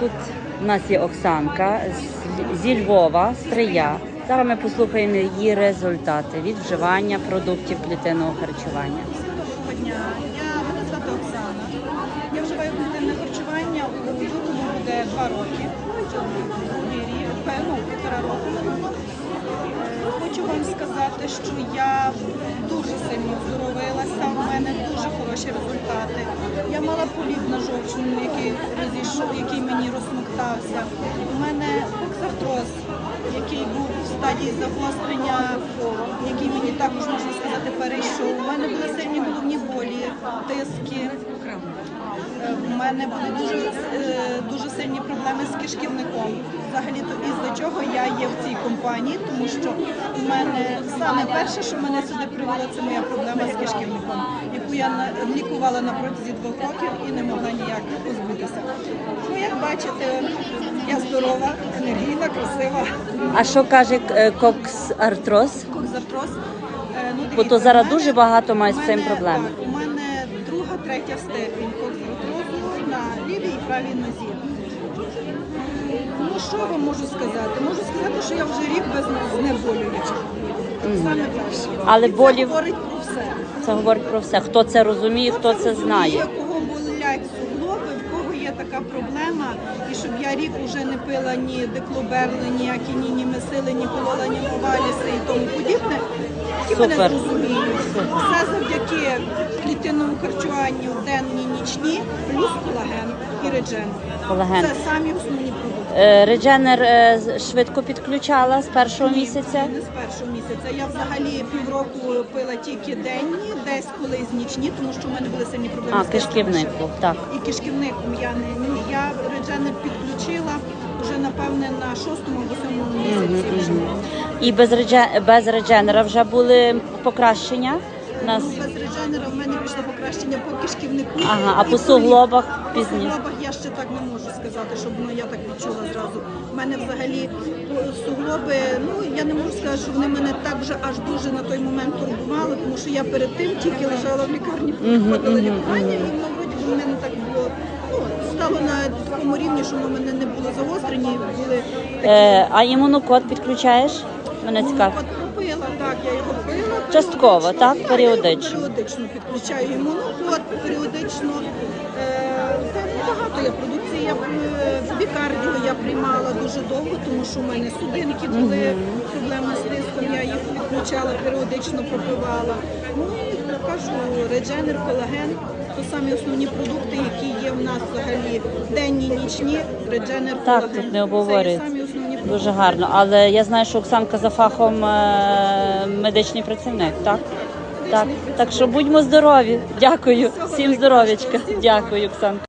Тут у нас є Оксанка зі Львова, Стрия. Зараз ми послухаємо її результати від вживання продуктів клітинного харчування. Доброго дня. Я мене звати Оксана. Я вживаю клітинне харчування у лютому буде два роки. Ну, півтора року. Е, Хочу вам сказати, що я дуже сильно оздоровилася. У мене дуже хороші результати. Я мала поліп на жовчному, який розійшов, який мені розсмоктався. У мене боксартроз, який був в стадії загострення, який мені також можна сказати перейшов. У мене були сильні головні болі, тиски. Е, У мене були дуже, е, дуже сильні проблеми з кишківником. Взагалі то із-за чого є в цій компанії, тому що у мене саме перше, що мене сюди привело, це моя проблема з кишківником, яку я лікувала на протязі двох років і не могла ніяк позбутися. Ну, як бачите, я здорова, енергійна, красива. А що каже е, кокс-артроз? Кокзартроз. Е, Ну, Бо то зараз мене- дуже багато має з цим проблем. У мене друга, третя степінь кокзартрозу на лівій і правій нозі. Ну, що вам можу сказати? Можу сказати, я вже рік без знеболюючих. Саме. Але І це говорить про все. Це говорить про все. Хто це розуміє, хто це знає. У кого болять суглоби, в кого є така проблема, і щоб я рік вже не пила ні деклоберли, ні акіні, ні месили, ні колола, ні поваліси і тому подібне. Ті мене Супер. зрозуміють. Все завдяки клітинному харчуванню денні, нічні, плюс колаген і реджен. Колаген. Це самі основні продукти. Е, Редженер е, швидко підключала з першого місяця. Не з першого місяця. Я взагалі півроку пила тільки денні, десь колись нічні, тому що в мене були сильні проблеми А, з кишківник ще. був, так. І кишківником я не ні, я редженер підключила вже напевне на шостому або сьомому місяці. вже. І без, редже... без редженера вже були покращення. Нас Ну, без редженера в мене пішло покращення по кишківнику. Ага, а і по суглобах По суглобах я ще так не можу сказати, щоб ну, я так відчула зразу. У мене взагалі ну, суглоби, ну я не можу сказати, що вони мене так вже аж дуже на той момент турбували, тому що я перед тим тільки лежала в лікарні, проходила лікування, і би в мене так було. Ну, стало на такому рівні, що в мене не було загострені, були такі. е, а імунокод підключаєш? Мене Ну, цікаво. Так, я його пила. Частково, періодично. так? Я Періодично. періодично підключаю імунокод, періодично. Е, Та багато я продукції. Я е, бікардіо я приймала дуже довго, тому що в мене судинки були, проблеми з тиском, я їх підключала, періодично пропивала. Ну і кажу, редженер, колаген. То самі основні продукти, які є в нас взагалі денні, нічні, редженер, Так, колаген. тут не обговорюється. Дуже гарно. Але я знаю, що Оксанка за фахом е, медичний працівник, так? Так, так що будьмо здорові. Дякую. Всім здоров'ячка. Дякую, Оксанка.